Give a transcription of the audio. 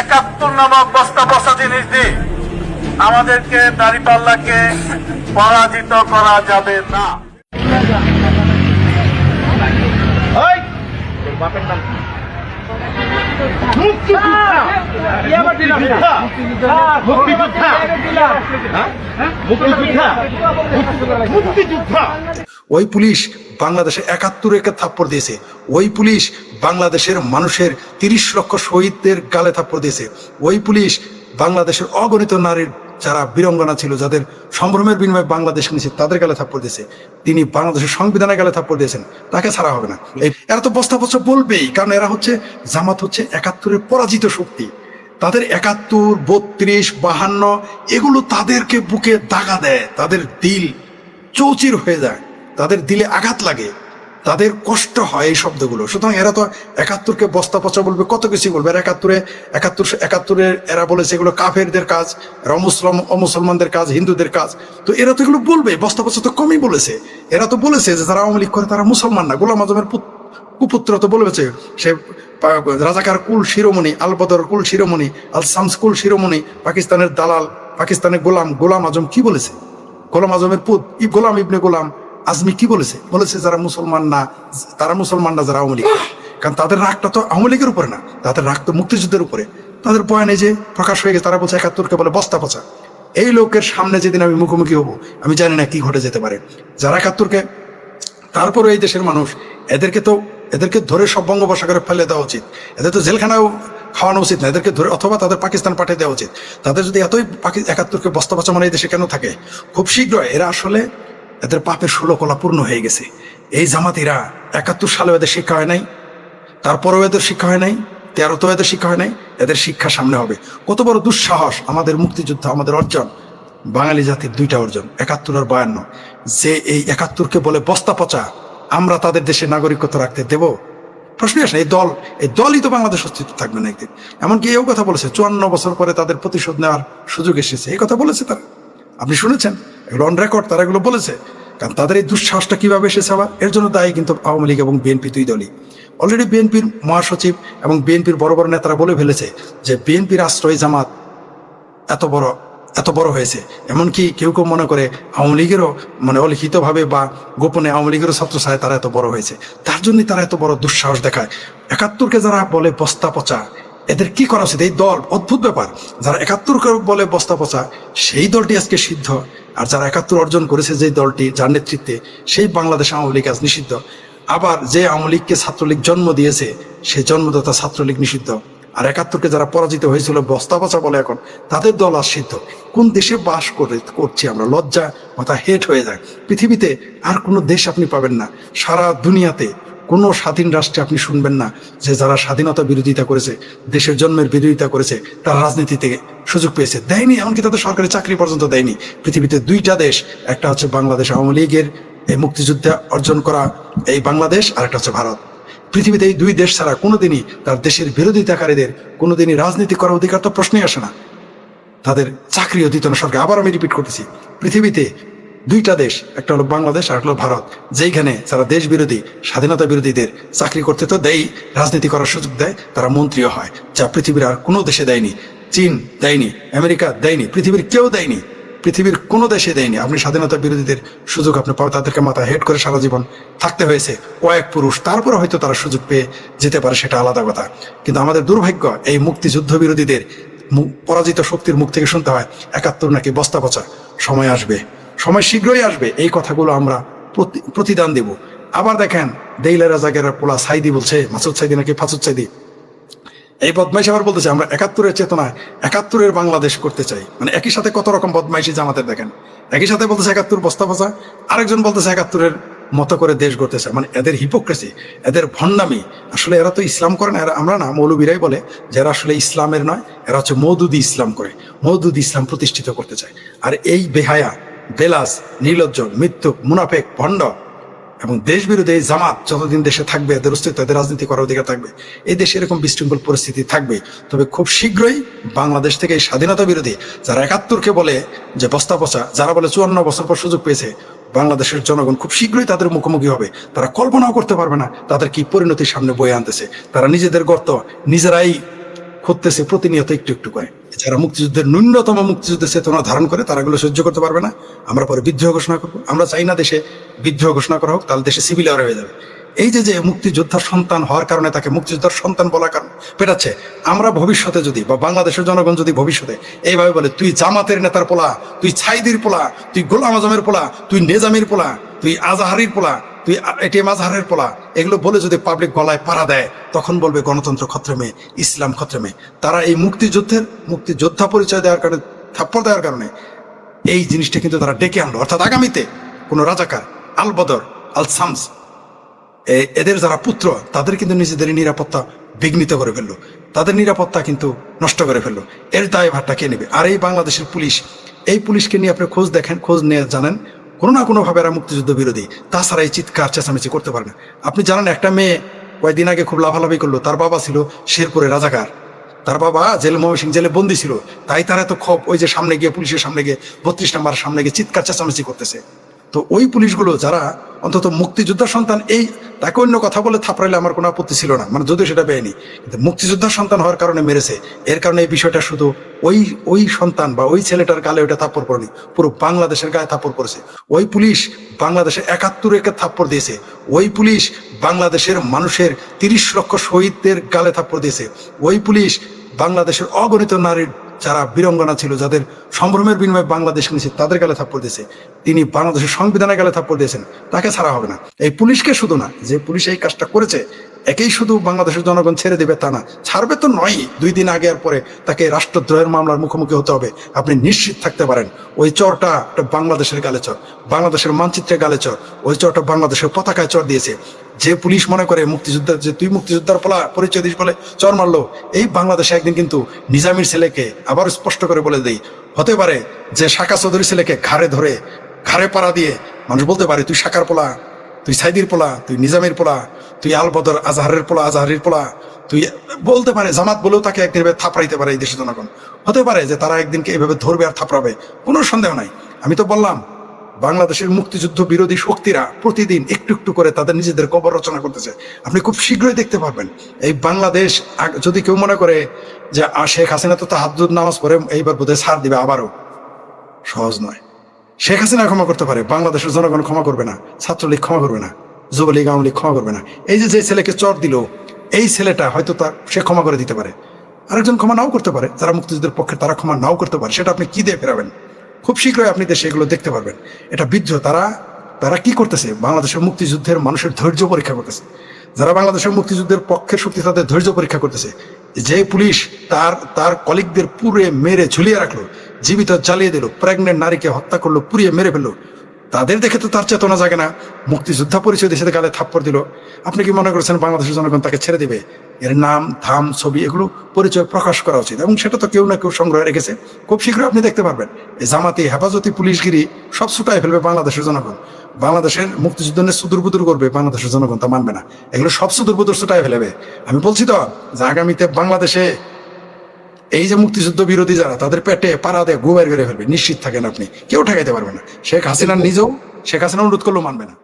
একাত্তর নামক বস্তা বস্তা জিনিস দিয়ে আমাদেরকে দাঁড়িপাল্লাকে পরাজিত করা যাবে না। ওই পুলিশ বাংলাদেশে একাত্তর একে থাপ্পড় দিয়েছে। ওই পুলিশ বাংলাদেশের মানুষের তিরিশ লক্ষ শহীদদের গালে থাপ্পড় দিয়েছে। ওই পুলিশ বাংলাদেশের অগণিত নারীর যারা বীরঙ্গনা ছিল, যাদের সম্ভ্রমের বিনিময়ে বাংলাদেশ নিয়েছে তাদের গালে থাপ্পড় দিয়েছে। তিনি বাংলাদেশের সংবিধানের গালে থাপ্পড় দিয়েছেন। তাকে ছাড়া হবে না। এরা তো বস্তা বস্তা বলবেই, কারণ এরা হচ্ছে, জামাত হচ্ছে একাত্তরের পরাজিত শক্তি। তাদের একাত্তর, বত্রিশ, বাহান্ন, এগুলো তাদেরকে বুকে দাগা দেয়। তাদের দিল চৌচির হয়ে যায়। তাদের দিলে আঘাত লাগে, তাদের কষ্ট হয় এই শব্দগুলো। সুতরাং এরা তো একাত্তরকে বস্তা পচা বলবে, কত কিছু বলবে। একাত্তরে, একাত্তর, একাত্তরের এরা বলেছে এগুলো কাফেরদের কাজ, এরা মুসলমান অমুসলমানদের কাজ, হিন্দুদের কাজ। তো এরা তো এগুলো বলবে, বস্তা পচা তো কমই বলেছে। এরা তো বলেছে যে যারা আওয়ামী লীগ করে তারা মুসলমান না। গোলাম আজমের পুত- কুপুত্র তো বলেছে, সে রাজাকার কুল শিরোমণি আল বদর কুল শিরোমণি আল শামস কুল শিরোমণি, পাকিস্তানের দালাল, পাকিস্তানের গোলাম গোলাম আজম কি বলেছে? গোলাম আজমের পুত গোলাম ইবনে গোলাম আজমি কি বলেছে? বলেছে যারা মুসলমান না, তারা মুসলমান না যারা আওয়ামী লীগ। কারণ তাদের রাগটা তো আওয়ামী লীগের উপরে না, তাদের রাগ তো মুক্তিযুদ্ধের উপরে। তাদের বয়ানে যে প্রকাশ হয়ে গেছে, তারা বলছে একাত্তরকে বলে বস্তা পচা। এই লোকের সামনে যেদিন আমি মুখোমুখি হব, আমি জানি না কি ঘটে যেতে পারে। যারা একাত্তরকে, তারপরে এই দেশের মানুষ, এদেরকে তো, এদেরকে ধরে সব বঙ্গোপসাগরে ফেলে দেওয়া উচিত। এদের তো জেলখানাও খাওয়ানো উচিত না, এদেরকে ধরে, অথবা তাদের পাকিস্তান পাঠিয়ে দেওয়া উচিত। তাদের যদি এতই একাত্তরকে বস্তা পচা মানে এই দেশে কেন থাকে? খুব শীঘ্রই এরা আসলে এদের পাপের ষোলো কলা পূর্ণ হয়ে গেছে। এই জামাতিরা একাত্তর সালে এদের শিক্ষা হয় নাই, তারপরেও এদের শিক্ষা হয় নাই, তেরোতেও এদের শিক্ষা হয় নাই, এদের শিক্ষা সামনে হবে। কত বড় দুঃসাহস, আমাদের মুক্তিযুদ্ধ, আমাদের অর্জন। বাঙালি জাতির দুইটা অর্জন, একাত্তর আর বায়ান্ন। যে এই একাত্তরকে বলে বস্তা পচা, আমরা তাদের দেশে নাগরিকত্ব রাখতে দেব? প্রশ্নই আসে এই দল, এই দলই তো বাংলাদেশ অস্তিত্ব থাকবে না একদিন। এমনকি এও কথা বলেছে, চুয়ান্ন বছর পরে তাদের প্রতিশোধ নেওয়ার সুযোগ এসেছে। এই কথা বলেছে তারা। আপনি শুনেছেন এগুলো অন রেকর্ড তারা এগুলো বলেছে। কারণ তাদের এই দুঃসাহসটা কীভাবে এসেছে আবার? এর জন্য দায়ী কিন্তু আওয়ামী লীগ এবং বিএনপি দুই দলই। অলরেডি বিএনপির মহাসচিব এবং বিএনপির বড় বড় নেতারা বলে ফেলেছে যে বিএনপির আশ্রয় জামাত এত বড় এত বড় হয়েছে। এমনকি কেউ কেউ মনে করে আওয়ামী লীগেরও মানে অলিখিতভাবে বা গোপনে আওয়ামী লীগেরও ছাত্র ছায় তারা এত বড় হয়েছে। তার জন্যই তারা এত বড় দুঃসাহস দেখায়। একাত্তরকে যারা বলে বস্তা পচা, এদের কি করা উচিত? এই দল অদ্ভুত ব্যাপার। যারা একাত্তরকে বলে বস্তা পচা, সেই দলটি আজকে সিদ্ধ। আর যারা একাত্তর অর্জন করেছে যে দলটি, যার নেতৃত্বে সেই বাংলাদেশ আওয়ামী লীগ আজ নিষিদ্ধ, আবার যে আওয়ামী লীগকে ছাত্রলীগ জন্ম দিয়েছে সেই জন্মদাতা ছাত্রলীগ নিষিদ্ধ। আর একাত্তরকে যারা পরাজিত হয়েছিল, বস্তা পচা বলে এখন, তাদের দল আর সিদ্ধ। কোন দেশে বাস করে, করছি আমরা? লজ্জা মাথা হেট হয়ে যায়। পৃথিবীতে আর কোনো দেশ আপনি পাবেন না। সারা দুনিয়াতে কোনো স্বাধীন রাষ্ট্রে আপনি শুনবেন না যে যারা স্বাধীনতা বিরোধিতা করেছে, দেশের জন্মের বিরোধিতা করেছে, তারা রাজনীতিতে সুযোগ পেয়েছে। দেয়নি, এমনকি তাদের সরকারি চাকরি পর্যন্ত দেয়নি। পৃথিবীতে দুইটা দেশ, একটা হচ্ছে বাংলাদেশ আওয়ামী লীগের এই মুক্তিযুদ্ধে অর্জন করা এই বাংলাদেশ, আর একটা হচ্ছে ভারত। পৃথিবীতে এই দুই দেশ ছাড়া কোনোদিনই তার দেশের বিরোধিতাকারীদের কোনোদিনই রাজনীতি করার অধিকার তো প্রশ্নই আসে না। তাদের চাকরিও দিত না। সরকার আবার আমি রিপিট করতেছি। পৃথিবীতে দুইটা দেশ, একটা হলো বাংলাদেশ আর হলো ভারত, যেইখানে যারা দেশ বিরোধী স্বাধীনতা বিরোধীদের চাকরি করতে তো দেয় রাজনীতি করার সুযোগ দেয়, তারা মন্ত্রীও হয়, যা পৃথিবীর আর কোনো দেশে দেয়নি, চীন দেয়নি, আমেরিকা দেয়নি, পৃথিবীর কেউ দেয়নি, পৃথিবীর কোনো দেশে দেয়নি। আপনি স্বাধীনতা বিরোধীদের সুযোগ আপনি পাবেন তাদেরকে মাথা হেড করে সারা জীবন থাকতে হয়েছে, কয়েক পুরুষ তারপরে হয়তো তারা সুযোগ পেয়ে যেতে পারে, সেটা আলাদা কথা। কিন্তু আমাদের দুর্ভাগ্য, এই মুক্তিযুদ্ধ বিরোধীদের পরাজিত শক্তির মুখ থেকে শুনতে হয়, একাত্তর নাকি বস্তা পচা, সময় আসবে। সময় শীঘ্রই আসবে, এই কথাগুলো আমরা প্রতি- প্রতিদান দেব। আবার দেখেন, দেইলা রাজাগের পোলা সাইদি বলছে, মাসুদ সাইদি নাকি ফাসুদ সাইদি? এই বদমাইশি আবার বলতেছে, আমরা একাত্তরের চেতনায় একাত্তরের বাংলাদেশ করতে চাই। মানে একই সাথে কত রকম বদমাইশি জামাতের দেখেন। একই সাথে বলতেছে একাত্তর বস্তা পচা আরেকজন বলতেছে একাত্তরের মতো করে দেশ গড়তে চায়। মানে এদের হিপোক্রেসি এদের ভণ্ডামি। আসলে এরা তো ইসলাম করে না, এরা আমরা না, মৌলবীরাই বলে যে এরা আসলে ইসলামের নয়, এরা হচ্ছে মৌদুদি ইসলাম করে। মৌদুদি ইসলাম প্রতিষ্ঠিত করতে চায়। আর এই বেহায়া বেলাস নির্লজ্জ মৃত্যু মুনাফেক, ভণ্ড এবং দেশ বিরোধী জামাত যতদিন দেশে থাকবে, এদের অস্তিত্ব, এদের রাজনীতি করার অধিকার থাকবে। এই দেশে এরকম বিশৃঙ্খল পরিস্থিতি থাকবে তবে খুব শীঘ্রই বাংলাদেশ থেকে স্বাধীনতা বিরোধী, যারা একাত্তরকে বলে যে বস্তা পচা, যারা বলে চুয়ান্ন বছর পর সুযোগ পেয়েছে, বাংলাদেশের জনগণ খুব শীঘ্রই তাদের মুখোমুখি হবে। তারা কল্পনাও করতে পারবে না তাদের কি পরিণতির সামনে বয়ে আনতেছে। তারা নিজেদের গর্ত নিজেরাই খুঁজতেছে প্রতিনিয়ত একটু একটু করে। যারা মুক্তিযুদ্ধের ন্যূনতম মুক্তিযুদ্ধের চেতনা ধারণ করে, তারা এগুলো সহ্য করতে পারবে না। আমরা পরে বিদ্রোহ ঘোষণা করব। আমরা চাই না দেশে বিদ্রোহ ঘোষণা করা হোক, তাহলে দেশে সিভিল ওয়ার হয়ে যাবে। এই যে যে মুক্তিযোদ্ধার সন্তান হওয়ার কারণে তাকে মুক্তিযোদ্ধার সন্তান বলার কারণ পেটাচ্ছে, আমরা ভবিষ্যতে যদি বা বাংলাদেশের জনগণ যদি ভবিষ্যতে এইভাবে বলে, তুই জামাতের নেতার পোলা, তুই ছাইদির পোলা, তুই গোলাম আজমের পোলা, তুই নেজামির পোলা, তুই আজাহারির পোলা তুই এটিএম আজহারের পোলা। এগুলো বলে যদি পাবলিক গলায় পাড়া দেয়, তখন বলবে গণতন্ত্র খত্রেমে ইসলাম খত্রেমে তারা এই মুক্তিযুদ্ধের মুক্তিযোদ্ধা পরিচয় দেওয়ার কারণে, থাপ্পড় দেওয়ার কারণে এই জিনিসটা কিন্তু তারা ডেকে আনলো। অর্থাৎ আগামীতে কোনো রাজাকার, আল বদর, আল সামস এদের যারা পুত্র, তাদের কিন্তু নিজেদের নিরাপত্তা বিঘ্নিত করে ফেলল। তাদের নিরাপত্তা কিন্তু নষ্ট করে ফেলল। এর দায় ভারটা কে নেবে? আর এই বাংলাদেশের পুলিশ, এই পুলিশকে নিয়ে আপনি খোঁজ দেখেন, খোঁজ নিয়ে জানেন কোনো না কোনোভাবে এরা মুক্তিযুদ্ধ বিরোধী। তাছাড়া এই চিৎকার, চেঁচামেচি করতে পারে না। আপনি জানেন, একটা মেয়ে কয়েকদিন আগে খুব লাভালাভি করল। তার বাবা ছিল শেরপুরে রাজাকার। তার বাবা জেল ময়মনসিং জেলে বন্দি ছিল। তাই তারা এত ক্ষোভ, ওই যে সামনে গিয়ে, পুলিশের সামনে গিয়ে, বত্রিশ নাম্বার সামনে গিয়ে চিৎকার, চেঁচামেচি করতেছে। তো ওই পুলিশগুলো যারা অন্তত মুক্তিযোদ্ধার সন্তান, এই তাকে অন্য কথা বলে থাপড়াইলে আমার কোনো আপত্তি ছিল না। মানে যদিও সেটা বেআইনি কিন্তু মুক্তিযোদ্ধার সন্তান হওয়ার কারণে মেরেছে। এর কারণে এই বিষয়টা শুধু ওই ওই সন্তান বা ওই ছেলেটার গালে ওইটা থাপ্পড় পড়েনি, পুরো বাংলাদেশের গায়ে থাপ্পড় পড়েছে। ওই পুলিশ বাংলাদেশে একাত্তর একে থাপ্পড় দিয়েছে। ওই পুলিশ বাংলাদেশের মানুষের তিরিশ লক্ষ শহীদদের গালে থাপ্পড় দিয়েছে। ওই পুলিশ বাংলাদেশের অগণিত নারীর যারা বীরঙ্গনা ছিল, যাদের সম্ভ্রমের বিনিময়ে বাংলাদেশ নিয়েছে তাদের গালে থাপ্পড় দিয়েছে। তিনি বাংলাদেশের সংবিধানের গালে থাপ্পড় দিয়েছেন, তাকে ছাড়া হবে না। এই পুলিশকে শুধু না, যে পুলিশ এই কাজটা করেছে একেই শুধু বাংলাদেশের জনগণ ছেড়ে দেবে তা না, ছাড়বে তো নয় দুই দিন আগে আর পরে তাকে রাষ্ট্রদ্রোহের মামলার মুখোমুখি হতে হবে। আপনি নিশ্চিত থাকতে পারেন, ওই চরটা বাংলাদেশের গালে চর, বাংলাদেশের মানচিত্রে গালে চর, ওই চরটা বাংলাদেশের পতাকায় চর দিয়েছে। যে পুলিশ মনে করে মুক্তিযোদ্ধা, যে তুই মুক্তিযোদ্ধার পোলা পরিচয় দিস বলে চর মারলো, এই বাংলাদেশে একদিন কিন্তু নিজামির ছেলেকে আবার স্পষ্ট করে বলে দেই। হতে পারে যে শাখা চৌধুরী ছেলেকে ঘাড়ে ধরে, ঘাড়ে পাড়া দিয়ে, মানুষ বলতে পারে, তুই শাখার পোলা তুই সাইদির পোলা, তুই নিজামের পোলা, তুই আলবদর আজহারের পোলা, আজহারির পোলা, তুই বলতে পারে, জামাত বলেও তাকে একদিন এভাবে থাপড়াইতে পারে এই দেশের জনগণ। হতে পারে যে তারা একদিনকে এভাবে ধরবে আর থাপড়াবে, কোনো সন্দেহ নাই। আমি তো বললাম, বাংলাদেশের মুক্তিযুদ্ধ বিরোধী শক্তিরা প্রতিদিন একটু একটু করে তাদের নিজেদের কবর রচনা করতেছে। আপনি খুব শীঘ্রই দেখতে পারবেন, এই বাংলাদেশ যদি কেউ মনে করে যে শেখ হাসিনা তো হাজুদ নামাজ পড়ে, এইবার বোধহয় ছাড় দিবে আবারও। সহজ নয়। শেখ হাসিনা ক্ষমা করতে পারে, বাংলাদেশের জনগণ ক্ষমা করবে না, ছাত্রলীগ ক্ষমা করবে না, যুবলীগ, আওয়ামী লীগ ক্ষমা করবে না। এই যে যে ছেলেকে চর দিল, এই ছেলেটা হয়তো তার সে ক্ষমা করে দিতে পারে। আরেকজন ক্ষমা নাও করতে পারে, যারা মুক্তিযুদ্ধের পক্ষে তারা ক্ষমা নাও করতে পারে, সেটা আপনি কি দিয়ে ফেরাবেন? খুব শীঘ্রই আপনি দেশে এগুলো দেখতে পারবেন। এটা বিদ্রোহ তারা তারা কি করতেছে? বাংলাদেশের মুক্তিযুদ্ধের মানুষের ধৈর্য পরীক্ষা করতেছে। যারা বাংলাদেশের মুক্তিযুদ্ধের পক্ষের শক্তি তাদের ধৈর্য পরীক্ষা করতেছে, যে পুলিশ তার তার কলিগদের পুড়ে মেরে ঝুলিয়ে রাখল, জীবিত জ্বালিয়ে দিল, প্রেগনেন্ট নারীকে হত্যা করল, পুড়িয়ে মেরে ফেলল, তাদের দেখে তো তার চেতনা জাগে না। মুক্তিযোদ্ধা পরিচয় দেশে গালে থাপ্পড় দিল। আপনি কি মনে করছেন বাংলাদেশের জনগণ তাকে ছেড়ে দিবে? এর নাম, ধাম, ছবি এগুলো পরিচয় প্রকাশ করা উচিত এবং সেটা তো কেউ না কেউ সংগ্রহে রেখেছে। খুব শীঘ্রই আপনি দেখতে পারবেন, এই জামাতি হেফাজতি পুলিশগিরি সব ছুটাই ফেলবে বাংলাদেশের জনগণ। বাংলাদেশের মুক্তিযুদ্ধ নিয়ে সুদূর বুদুর করবে বাংলাদেশের জনগণ, তা মানবে না। এগুলো সব সুদূর বুদুর ছুটাই ফেলবে। আমি বলছি তো, যে আগামীতে বাংলাদেশে এই যে মুক্তিযুদ্ধ বিরোধী যারা, তাদের পেটে পাড়া দিয়ে গোবের করে ফেলবে, নিশ্চিত থাকেন আপনি। কেউ ঠেকাইতে পারবে না। শেখ হাসিনা নিজেও, শেখ হাসিনা অনুরোধ করলেও মানবে না।